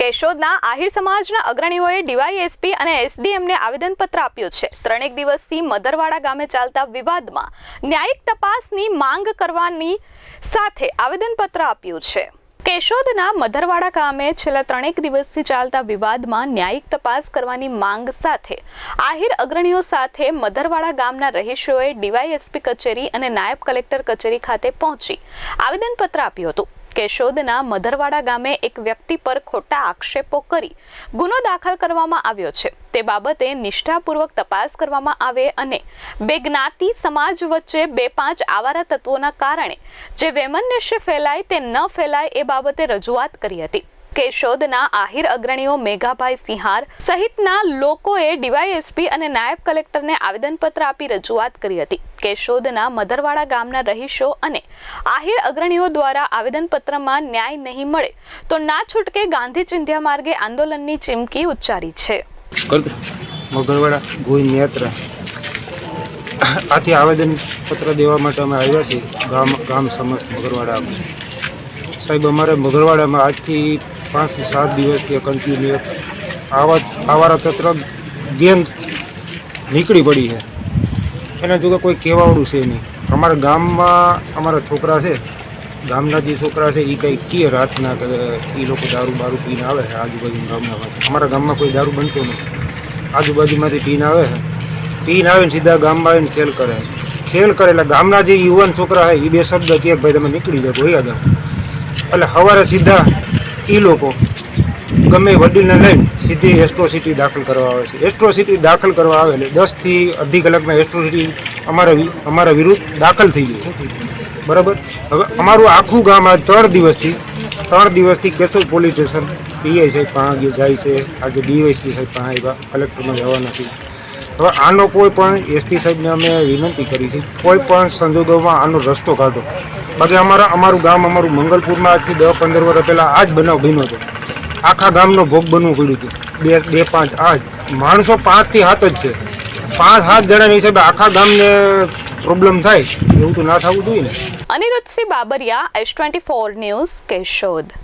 કેશોદના આહિર સમાજના અગ્રણીઓએ ડીવાયએસપી અને એસડીએમને આવેદનપત્ર આપ્યું છે. ત્રણેક દિવસથી મધરવાડા ગામે ચાલતા વિવાદમાં ન્યાયિક તપાસની માંગ કરવાની સાથે આવેદનપત્ર આપ્યું છે. કેશોદના મધરવાડા ગામે છેલ્લા ત્રણેક દિવસથી ચાલતા વિવાદમાં ન્યાયિક તપાસ કરવાની માંગ સાથે આહિર અગ્રણીઓ સાથે મધરવાડા ગામના રહીશોએ ડીવાયએસપી કચેરી અને નાયબ કલેક્ટર કચેરી ખાતે પહોંચી આવેદનપત્ર આપ્યું હતું. કેશોદના મધરવાડા ગામે એક વ્યક્તિ પર ખોટા આક્ષેપો કરી ગુનો દાખલ કરવામાં આવ્યો છે. તે બાબતે નિષ્ઠાપૂર્વક તપાસ કરવામાં આવે અને બે જ્ઞાતિ સમાજ વચ્ચે બે પાંચ આવારા તત્વોના કારણે જે વૈમનસ્ય ફેલાય તે ન ફેલાય એ બાબતે રજૂઆત કરી હતી. કેશોદના આહિર અગ્રણીઓ મેઘાભાઈ સિંહાર સહિતના લોકોએ ડીવાયએસપી અને નાયબ કલેક્ટરને આવેદનપત્ર આપી રજૂઆત કરી હતી કેશોદના મધરવાડા ગામના રહીશો અને આહિર અગ્રણીઓ દ્વારા આવેદનપત્રમાં ન્યાય નહીં મળે તો ના છૂટકે ગાંધી ચિંધ્યા માર્ગે આંદોલનની ચીમકી ઉચ્ચારી છે. મગરવાડા ગોવિંદ નેત્રા. આથી આવેદન પત્ર દેવા માટે અમે આવ્યા છીએ. ગામ ગામ સમસ્ત મગરવાડા. સાહેબ, અમારે મગરવાડામાં આજથી પાંચથી સાત દિવસથી કન્ટિન્યુ આવા આવારા તત્ર ગેંગ નીકળી પડી છે. એના જોકે કોઈ કહેવાવાળું છે નહીં. અમારા ગામમાં અમારા છોકરા છે. ગામના જે છોકરા છે એ કંઈ કીએ રાતના એ લોકો દારૂ બારૂ પીને આવે છે આજુબાજુ ગામના અમારા ગામમાં કોઈ દારૂ બનતો નથી. આજુબાજુમાંથી પીને આવે છે. પીને આવે ને સીધા ગામમાં આવીને ખેલ કરે. ખેલ કરે એટલે ગામના જે યુવાન છોકરા છે એ બે શબ્દ કે ભાઈ તમે નીકળી જાઓ વયા જાઓ એટલે સવારે સીધા એ લોકો ગમે વડીલને લઈને સીધી એસ્ટ્રોસિટી દાખલ કરવા આવે છે. એસ્ટ્રોસિટી દાખલ કરવા આવે એટલે દસથી અડધી કલાકમાં એસ્ટ્રોસિટી અમારા અમારા વિરુદ્ધ દાખલ થઈ ગઈ બરાબર? હવે અમારું આખું ગામ આ ત્રણ દિવસથી ત્રણ દિવસથી કેશોદ પોલીસ સ્ટેશન, પીઆઈ સાહેબ પાસે જાય છે. આજે ડીવાયસપી સાહેબ પાસે આવ્યા, કલેક્ટરમાં જવાના છે. હવે આનો કોઈ પણ એસપી સાહેબને અમે વિનંતી કરી છે, કોઈ પણ સંજોગોમાં આનો રસ્તો કાઢો. બાકી અમારા અમારું ગામ, અમારું મંગલપુરમાં આજથી દસ પંદર વર્ષ પહેલાં આ જ બનાવ બન્યો હતો. આખા ગામનો ભોગ બનવું પડ્યું હતું. બે બે, પાંચ, આ જ. માણસો પાંચથી હાથ જ છે. પાંચ, સાત જણાના હિસાબે આખા ગામને પ્રોબ્લેમ થાય. એવું તો ના થવું જોઈએ ને. Aniruddhsinh Babariya, S twenty four news Keshod.